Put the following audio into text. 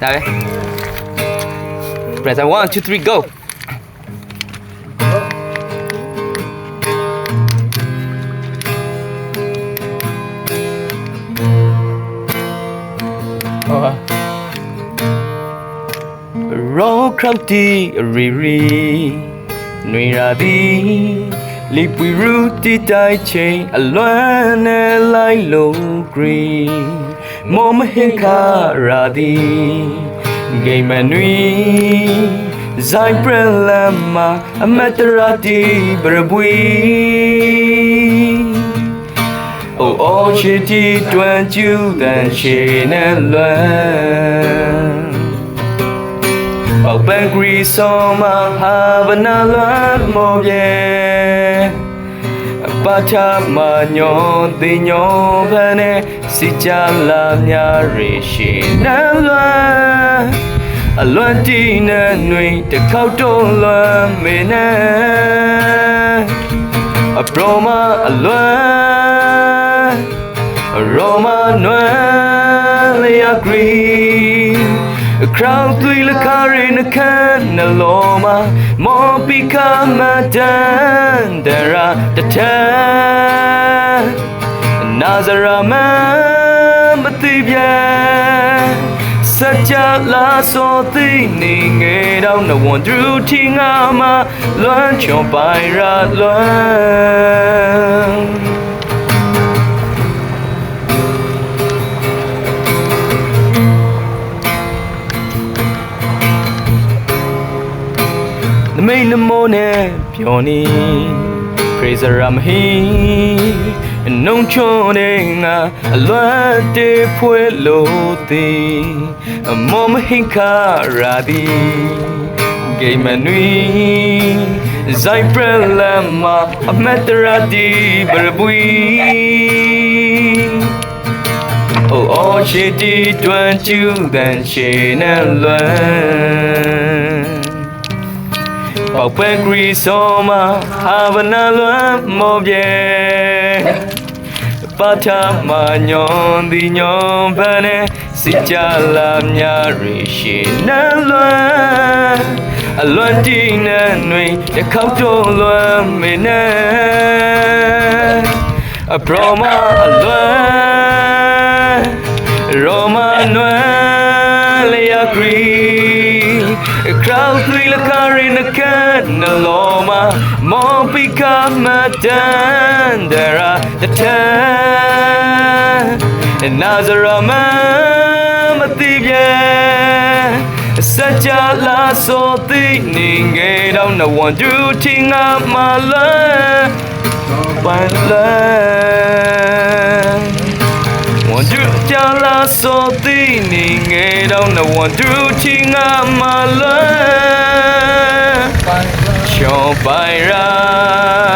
ได้ไหม press one two three go รอครั้งที่รีรีหน่ยราบีลิบวิรุติใจเชยอลวนเนลายโลกรีမောမဟင်ခါရာဒီဂိမ်မနွီဇိုင်းပရလမ်မာအမတရာတီဘရဘွီအိုအိုချီတီတွန်ကျူတန်ရှေနဲ့လွမ်းပေါက်ပန်ဂရီဆောမာဟာဗနာလွမ်းမော်ပြေဘာချမညောသိညောဖနဲ့စီချလာများရေရှင်နန်းလွမ်းအလွန်ကြည်နဲ့နှွေတစ်ခေါက်တုံးလွမ်းမင်းနဲ့အပရောမအလွန်အရောမနွယ်လျာဂရီအခေါင်းသွေးလက်ခါရင်းနှခမ်းနှလုံးမှာမော်ပီကာမဒန်ဒရာတထန်နာဇရာမန်မသိပြန်စကြလာစောသိနေငယ်တော့နဝန်သူထီငါမှာလွမ်းချောပိုင်ရလွမ်းနမိတ်နမောနဲ့ပြောနေ Praise Ramhi နှုံချုံနေငါအလွမ်းတေဖွေလို့သည်အမောမဟင်ခါရာသည်ဂိမနွီဇိုင်ပရလမ်မာအမက်တရာဒီဘရဘွီ哦，哦，谁的短袖，但谁能乱？ပောက်ပွဲဂရီဆိုမာဟာဗနာလွမ်းမောပြေပါထမညွန်ဒီညွန်ဖနဲ့စိကြလာမြရီရှိနန်းလွမ်းအလွန်တိနေနှွေတခေါက်တော့လွမ်းမင်းနဲ့အပရမအလွမ်းရောမနွမ်း Crowd three la karin a can na loma Mo pika ma dandara the tan And Nazara ma ma tigye Sacha la so ti ninge down the one you ting up my love Bye love one two ကြာလာစောသိနေငယ်တော့န one two ချီငါမလဲချောပိုင်ရာ